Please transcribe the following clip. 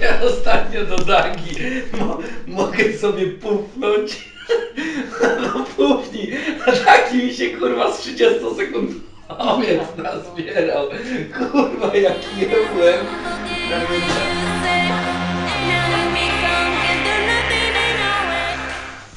Ja ostatnio do Dagi mo mogę sobie pufnąć. No pufni. A taki mi się kurwa z 30 sekund owiec nazbierał. Kurwa jak nie byłem.